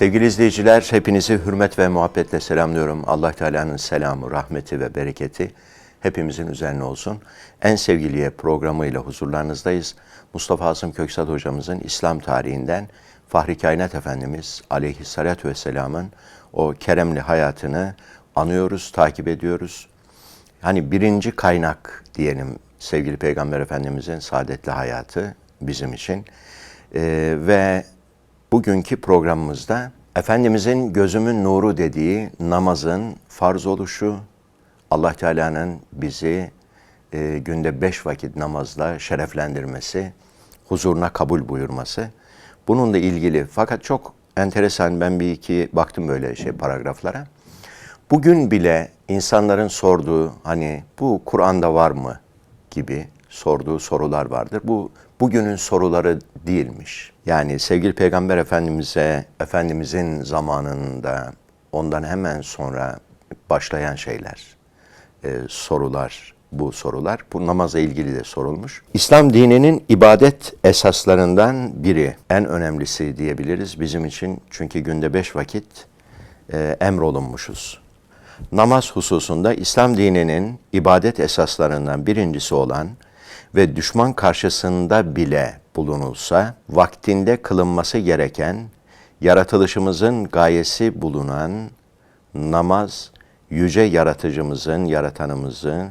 Sevgili izleyiciler, hepinizi hürmet ve muhabbetle selamlıyorum. Allah Teala'nın selamı, rahmeti ve bereketi hepimizin üzerine olsun. En sevgiliye programıyla huzurlarınızdayız. Mustafa Asım Köksal hocamızın İslam tarihinden Fahri Kainat Efendimiz aleyhissalatü vesselamın o keremli hayatını anıyoruz, takip ediyoruz. Hani birinci kaynak diyelim sevgili Peygamber Efendimizin saadetli hayatı bizim için. Ee, ve bugünkü programımızda Efendimizin gözümün nuru dediği namazın farz oluşu, Allah Teala'nın bizi e, günde beş vakit namazla şereflendirmesi, huzuruna kabul buyurması. Bununla ilgili fakat çok enteresan ben bir iki baktım böyle şey paragraflara. Bugün bile insanların sorduğu hani bu Kur'an'da var mı gibi sorduğu sorular vardır. Bu bugünün soruları değilmiş. Yani sevgili Peygamber Efendimiz'e, Efendimiz'in zamanında ondan hemen sonra başlayan şeyler, e, sorular, bu sorular. Bu namazla ilgili de sorulmuş. İslam dininin ibadet esaslarından biri, en önemlisi diyebiliriz bizim için. Çünkü günde beş vakit e, emrolunmuşuz. Namaz hususunda İslam dininin ibadet esaslarından birincisi olan ve düşman karşısında bile bulunulsa vaktinde kılınması gereken yaratılışımızın gayesi bulunan namaz yüce yaratıcımızın, yaratanımızı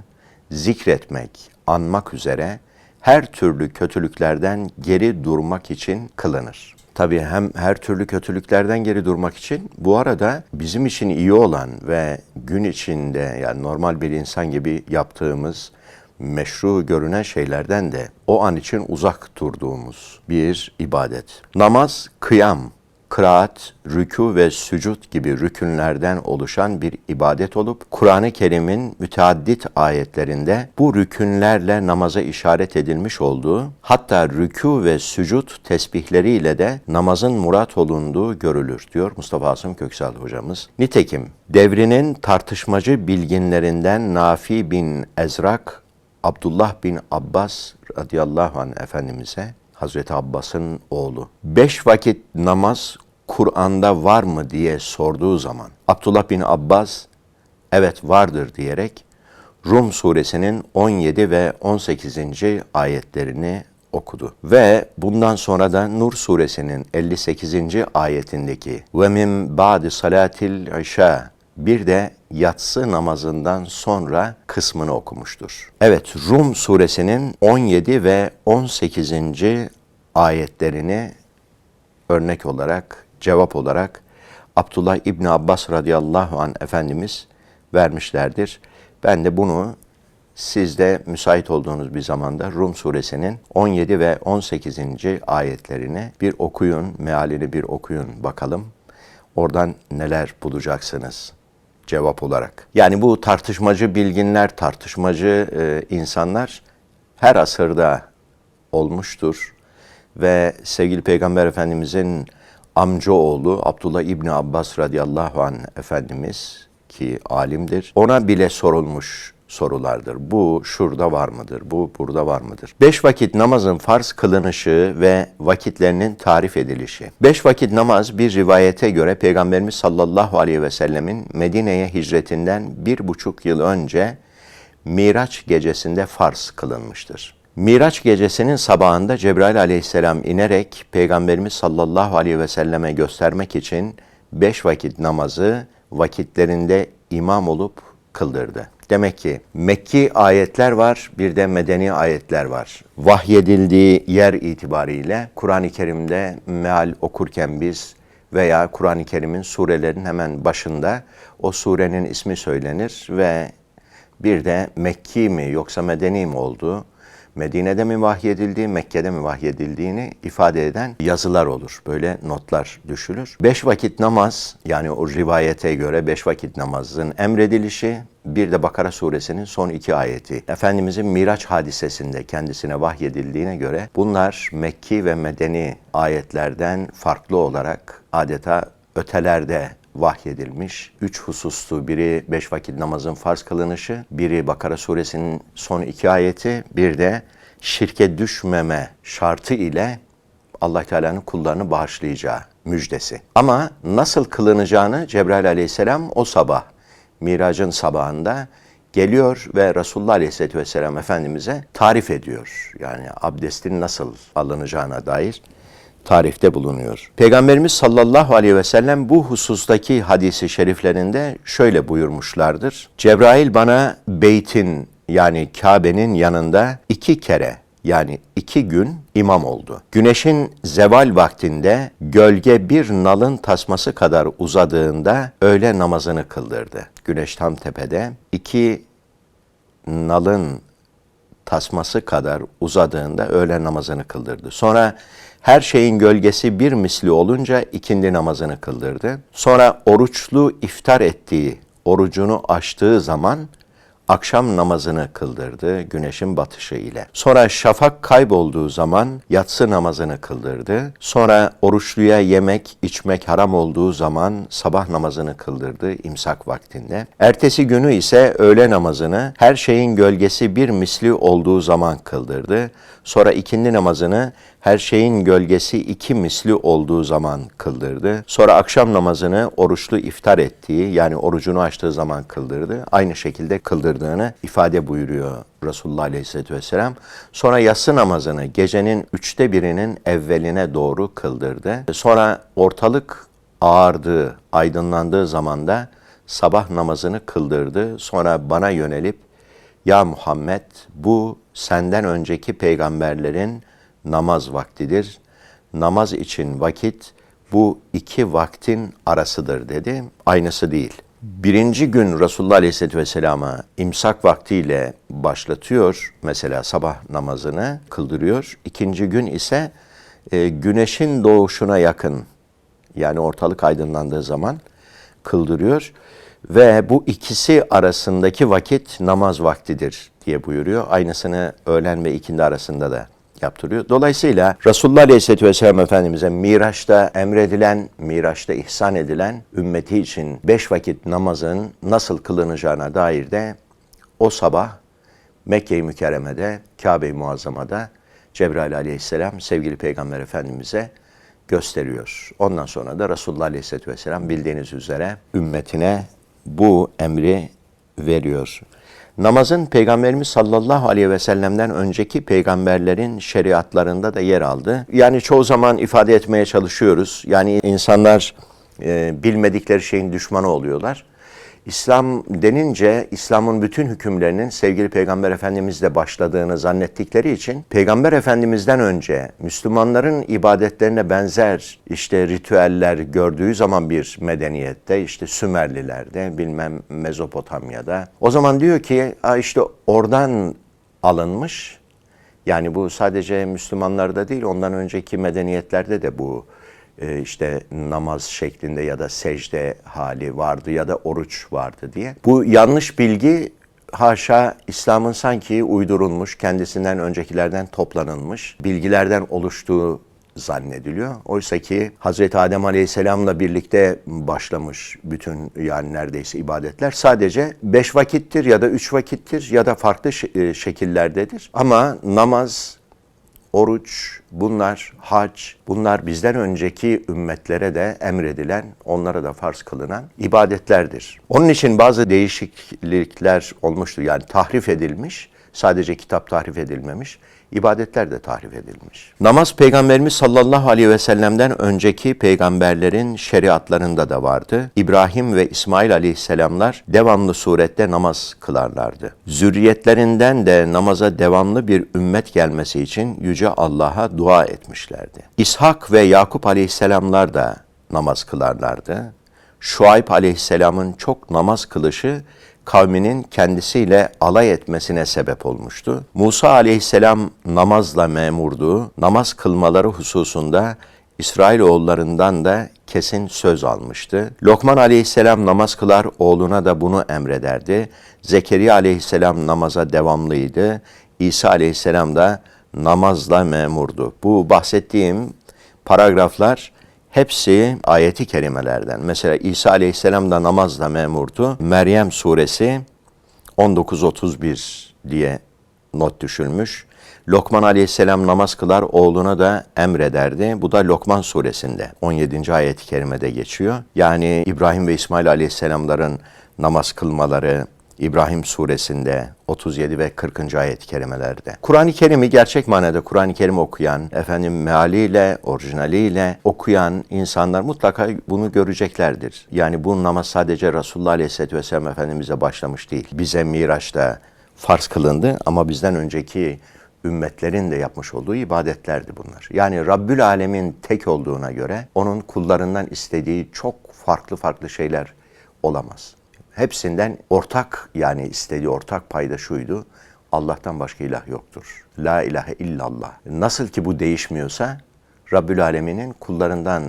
zikretmek, anmak üzere her türlü kötülüklerden geri durmak için kılınır. Tabii hem her türlü kötülüklerden geri durmak için bu arada bizim için iyi olan ve gün içinde yani normal bir insan gibi yaptığımız meşru görünen şeylerden de o an için uzak durduğumuz bir ibadet. Namaz, kıyam, kıraat, rükû ve sücud gibi rükünlerden oluşan bir ibadet olup Kur'an-ı Kerim'in müteaddit ayetlerinde bu rükünlerle namaza işaret edilmiş olduğu hatta rükû ve sücud tesbihleriyle de namazın murat olunduğu görülür diyor Mustafa Asım Köksal hocamız. Nitekim devrinin tartışmacı bilginlerinden Nafi bin Ezrak Abdullah bin Abbas radıyallahu anh Efendimiz'e Hazreti Abbas'ın oğlu. Beş vakit namaz Kur'an'da var mı diye sorduğu zaman Abdullah bin Abbas evet vardır diyerek Rum suresinin 17 ve 18. ayetlerini okudu. Ve bundan sonra da Nur suresinin 58. ayetindeki ve min ba'di salatil işa bir de yatsı namazından sonra kısmını okumuştur. Evet Rum suresinin 17 ve 18. ayetlerini örnek olarak, cevap olarak Abdullah İbni Abbas radıyallahu an Efendimiz vermişlerdir. Ben de bunu sizde müsait olduğunuz bir zamanda Rum suresinin 17 ve 18. ayetlerini bir okuyun, mealini bir okuyun bakalım. Oradan neler bulacaksınız cevap olarak. Yani bu tartışmacı bilginler, tartışmacı e, insanlar her asırda olmuştur. Ve sevgili Peygamber Efendimizin amcaoğlu Abdullah İbni Abbas radıyallahu an Efendimiz ki alimdir. Ona bile sorulmuş sorulardır. Bu şurada var mıdır? Bu burada var mıdır? Beş vakit namazın farz kılınışı ve vakitlerinin tarif edilişi. Beş vakit namaz bir rivayete göre Peygamberimiz sallallahu aleyhi ve sellemin Medine'ye hicretinden bir buçuk yıl önce Miraç gecesinde farz kılınmıştır. Miraç gecesinin sabahında Cebrail aleyhisselam inerek Peygamberimiz sallallahu aleyhi ve selleme göstermek için beş vakit namazı vakitlerinde imam olup kıldırdı. Demek ki Mekki ayetler var, bir de medeni ayetler var. Vahyedildiği yer itibariyle Kur'an-ı Kerim'de meal okurken biz veya Kur'an-ı Kerim'in surelerin hemen başında o surenin ismi söylenir ve bir de Mekki mi yoksa medeni mi olduğu Medine'de mi vahyedildiği, Mekke'de mi vahyedildiğini ifade eden yazılar olur. Böyle notlar düşülür. Beş vakit namaz yani o rivayete göre beş vakit namazın emredilişi bir de Bakara suresinin son iki ayeti. Efendimizin Miraç hadisesinde kendisine vahyedildiğine göre bunlar Mekki ve Medeni ayetlerden farklı olarak adeta ötelerde vahyedilmiş. Üç husustu. Biri beş vakit namazın farz kılınışı, biri Bakara suresinin son iki ayeti, bir de şirke düşmeme şartı ile Allah Teala'nın kullarını bağışlayacağı müjdesi. Ama nasıl kılınacağını Cebrail aleyhisselam o sabah, Miracın sabahında geliyor ve Resulullah Aleyhisselatü Vesselam Efendimiz'e tarif ediyor. Yani abdestin nasıl alınacağına dair tarifte bulunuyor. Peygamberimiz sallallahu aleyhi ve sellem bu husustaki hadisi şeriflerinde şöyle buyurmuşlardır. Cebrail bana beytin yani Kabe'nin yanında iki kere yani iki gün imam oldu. Güneşin zeval vaktinde gölge bir nalın tasması kadar uzadığında öğle namazını kıldırdı. Güneş tam tepede iki nalın tasması kadar uzadığında öğle namazını kıldırdı. Sonra her şeyin gölgesi bir misli olunca ikindi namazını kıldırdı. Sonra oruçlu iftar ettiği, orucunu açtığı zaman akşam namazını kıldırdı güneşin batışı ile. Sonra şafak kaybolduğu zaman yatsı namazını kıldırdı. Sonra oruçluya yemek, içmek haram olduğu zaman sabah namazını kıldırdı imsak vaktinde. Ertesi günü ise öğle namazını her şeyin gölgesi bir misli olduğu zaman kıldırdı. Sonra ikindi namazını her şeyin gölgesi iki misli olduğu zaman kıldırdı. Sonra akşam namazını oruçlu iftar ettiği yani orucunu açtığı zaman kıldırdı. Aynı şekilde kıldırdığını ifade buyuruyor Resulullah Aleyhisselatü Vesselam. Sonra yatsı namazını gecenin üçte birinin evveline doğru kıldırdı. Sonra ortalık ağardığı, aydınlandığı zamanda sabah namazını kıldırdı. Sonra bana yönelip ya Muhammed bu senden önceki peygamberlerin namaz vaktidir. Namaz için vakit bu iki vaktin arasıdır dedi. Aynısı değil. Birinci gün Resulullah Aleyhisselatü Vesselam'a imsak vaktiyle başlatıyor. Mesela sabah namazını kıldırıyor. İkinci gün ise e, güneşin doğuşuna yakın yani ortalık aydınlandığı zaman kıldırıyor. Ve bu ikisi arasındaki vakit namaz vaktidir diye buyuruyor. Aynısını öğlen ve ikindi arasında da yaptırıyor. Dolayısıyla Resulullah Aleyhisselatü Vesselam Efendimiz'e Miraç'ta emredilen, Miraç'ta ihsan edilen ümmeti için beş vakit namazın nasıl kılınacağına dair de o sabah Mekke-i Mükerreme'de, Kabe-i Muazzama'da Cebrail Aleyhisselam sevgili Peygamber Efendimiz'e gösteriyor. Ondan sonra da Resulullah Aleyhisselatü Vesselam bildiğiniz üzere ümmetine bu emri veriyor. Namazın Peygamberimiz sallallahu aleyhi ve sellem'den önceki peygamberlerin şeriatlarında da yer aldı. Yani çoğu zaman ifade etmeye çalışıyoruz. Yani insanlar e, bilmedikleri şeyin düşmanı oluyorlar. İslam denince İslam'ın bütün hükümlerinin sevgili Peygamber Efendimizle başladığını zannettikleri için Peygamber Efendimizden önce Müslümanların ibadetlerine benzer işte ritüeller gördüğü zaman bir medeniyette işte Sümerlilerde bilmem Mezopotamya'da o zaman diyor ki işte oradan alınmış. Yani bu sadece Müslümanlarda değil ondan önceki medeniyetlerde de bu e, işte namaz şeklinde ya da secde hali vardı ya da oruç vardı diye. Bu yanlış bilgi haşa İslam'ın sanki uydurulmuş, kendisinden öncekilerden toplanılmış bilgilerden oluştuğu zannediliyor. Oysa ki Hazreti Adem Aleyhisselam'la birlikte başlamış bütün yani neredeyse ibadetler sadece beş vakittir ya da üç vakittir ya da farklı e, şekillerdedir. Ama namaz, oruç, bunlar hac, bunlar bizden önceki ümmetlere de emredilen, onlara da farz kılınan ibadetlerdir. Onun için bazı değişiklikler olmuştu. Yani tahrif edilmiş, sadece kitap tahrif edilmemiş ibadetler de tahrif edilmiş. Namaz Peygamberimiz sallallahu aleyhi ve sellem'den önceki peygamberlerin şeriatlarında da vardı. İbrahim ve İsmail aleyhisselamlar devamlı surette namaz kılarlardı. Zürriyetlerinden de namaza devamlı bir ümmet gelmesi için Yüce Allah'a dua etmişlerdi. İshak ve Yakup aleyhisselamlar da namaz kılarlardı. Şuayb aleyhisselamın çok namaz kılışı kavminin kendisiyle alay etmesine sebep olmuştu. Musa aleyhisselam namazla memurdu. Namaz kılmaları hususunda İsrailoğullarından da kesin söz almıştı. Lokman aleyhisselam namaz kılar, oğluna da bunu emrederdi. Zekeriya aleyhisselam namaza devamlıydı. İsa aleyhisselam da namazla memurdu. Bu bahsettiğim paragraflar Hepsi ayeti kerimelerden. Mesela İsa Aleyhisselam da namazla memurdu. Meryem suresi 19.31 diye not düşülmüş. Lokman aleyhisselam namaz kılar, oğluna da emrederdi. Bu da Lokman suresinde 17. ayet-i kerimede geçiyor. Yani İbrahim ve İsmail aleyhisselamların namaz kılmaları, İbrahim suresinde 37 ve 40. ayet-i kerimelerde. Kur'an-ı Kerim'i gerçek manada Kur'an-ı Kerim okuyan, efendim mealiyle, orijinaliyle okuyan insanlar mutlaka bunu göreceklerdir. Yani bu namaz sadece Resulullah Aleyhisselatü Vesselam Efendimiz'e başlamış değil. Bize Miraç'ta farz kılındı ama bizden önceki ümmetlerin de yapmış olduğu ibadetlerdi bunlar. Yani Rabbül Alemin tek olduğuna göre onun kullarından istediği çok farklı farklı şeyler olamaz. Hepsinden ortak yani istediği ortak payda şuydu. Allah'tan başka ilah yoktur. La ilahe illallah. Nasıl ki bu değişmiyorsa Rabbül Alemin'in kullarından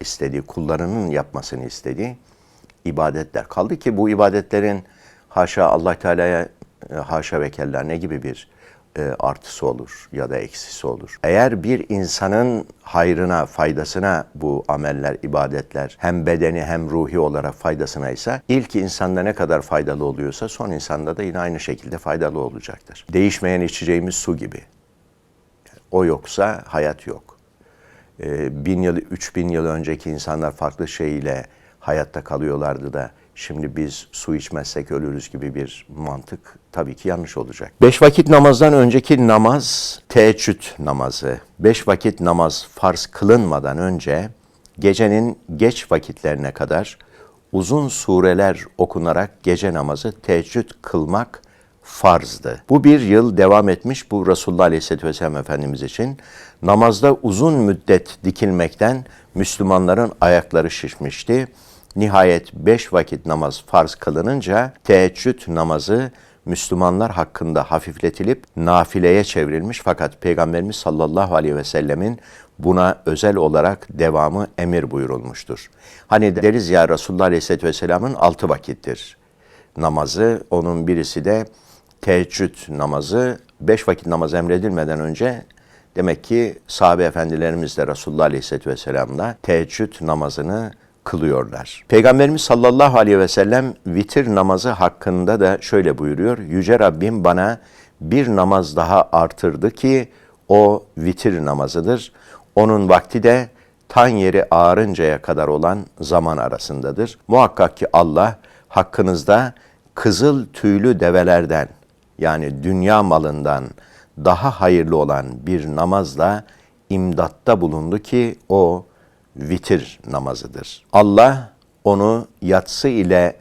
istediği, kullarının yapmasını istediği ibadetler. Kaldı ki bu ibadetlerin haşa Allah Teala'ya e, haşa ve kella ne gibi bir artısı olur ya da eksisi olur. Eğer bir insanın hayrına, faydasına bu ameller, ibadetler hem bedeni hem ruhi olarak faydasına ise ilk insanda ne kadar faydalı oluyorsa son insanda da yine aynı şekilde faydalı olacaktır. Değişmeyen içeceğimiz su gibi. O yoksa hayat yok. Ee, bin yıl, üç bin yıl önceki insanlar farklı şeyle hayatta kalıyorlardı da şimdi biz su içmezsek ölürüz gibi bir mantık tabii ki yanlış olacak. Beş vakit namazdan önceki namaz teheccüd namazı. Beş vakit namaz farz kılınmadan önce gecenin geç vakitlerine kadar uzun sureler okunarak gece namazı teheccüd kılmak farzdı. Bu bir yıl devam etmiş bu Resulullah Aleyhisselatü Vesselam Efendimiz için. Namazda uzun müddet dikilmekten Müslümanların ayakları şişmişti. Nihayet beş vakit namaz farz kılınınca teheccüd namazı Müslümanlar hakkında hafifletilip nafileye çevrilmiş fakat Peygamberimiz sallallahu aleyhi ve sellemin buna özel olarak devamı emir buyurulmuştur. Hani deriz ya Resulullah aleyhisselatü vesselamın altı vakittir namazı. Onun birisi de teheccüd namazı. Beş vakit namaz emredilmeden önce demek ki sahabe efendilerimiz de Resulullah aleyhisselatü vesselamla teheccüd namazını kılıyorlar. Peygamberimiz sallallahu aleyhi ve sellem vitir namazı hakkında da şöyle buyuruyor. Yüce Rabbim bana bir namaz daha artırdı ki o vitir namazıdır. Onun vakti de tan yeri ağarıncaya kadar olan zaman arasındadır. Muhakkak ki Allah hakkınızda kızıl tüylü develerden yani dünya malından daha hayırlı olan bir namazla imdatta bulundu ki o vitir namazıdır. Allah onu yatsı ile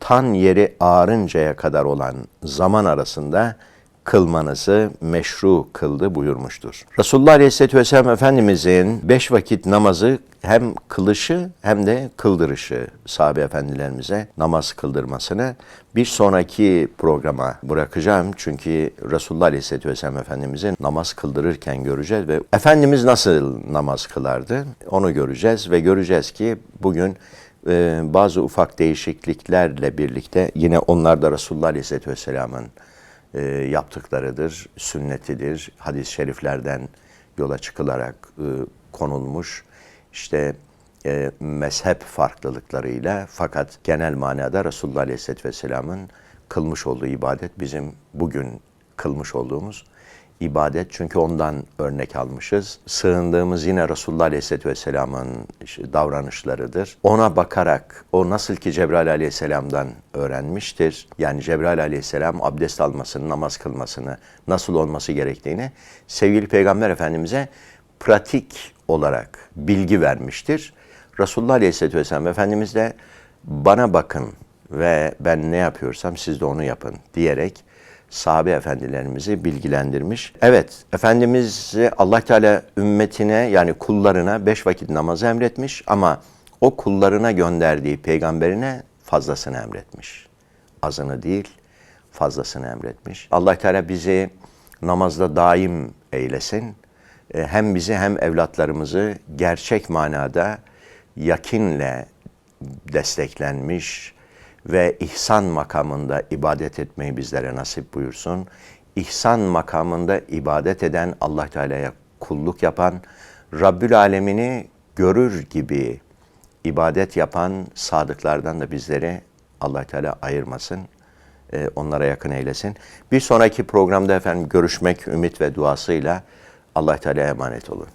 tan yeri ağarıncaya kadar olan zaman arasında kılmanızı meşru kıldı buyurmuştur. Resulullah Aleyhisselatü Vesselam Efendimizin beş vakit namazı hem kılışı hem de kıldırışı sahabe efendilerimize namaz kıldırmasını bir sonraki programa bırakacağım. Çünkü Resulullah Aleyhisselatü Vesselam Efendimizin namaz kıldırırken göreceğiz ve Efendimiz nasıl namaz kılardı onu göreceğiz ve göreceğiz ki bugün e, bazı ufak değişikliklerle birlikte yine onlar da Resulullah Aleyhisselatü Vesselam'ın e, yaptıklarıdır, sünnetidir. Hadis-i şeriflerden yola çıkılarak e, konulmuş. İşte e, mezhep farklılıklarıyla fakat genel manada Resulullah Aleyhisselatü Vesselam'ın kılmış olduğu ibadet bizim bugün kılmış olduğumuz ibadet. Çünkü ondan örnek almışız. Sığındığımız yine Resulullah Aleyhisselatü Vesselam'ın davranışlarıdır. Ona bakarak o nasıl ki Cebrail Aleyhisselam'dan öğrenmiştir. Yani Cebrail Aleyhisselam abdest almasını, namaz kılmasını, nasıl olması gerektiğini sevgili Peygamber Efendimiz'e pratik olarak bilgi vermiştir. Resulullah Aleyhisselatü Vesselam Efendimiz de bana bakın ve ben ne yapıyorsam siz de onu yapın diyerek sahabe efendilerimizi bilgilendirmiş. Evet, Efendimiz Allah Teala ümmetine yani kullarına beş vakit namaz emretmiş ama o kullarına gönderdiği peygamberine fazlasını emretmiş. Azını değil, fazlasını emretmiş. Allah Teala bizi namazda daim eylesin. E, hem bizi hem evlatlarımızı gerçek manada yakinle desteklenmiş, ve ihsan makamında ibadet etmeyi bizlere nasip buyursun. İhsan makamında ibadet eden, Allah Teala'ya kulluk yapan, Rabbül Alemini görür gibi ibadet yapan sadıklardan da bizleri Allah Teala ayırmasın. e, onlara yakın eylesin. Bir sonraki programda efendim görüşmek ümit ve duasıyla Allah Teala'ya emanet olun.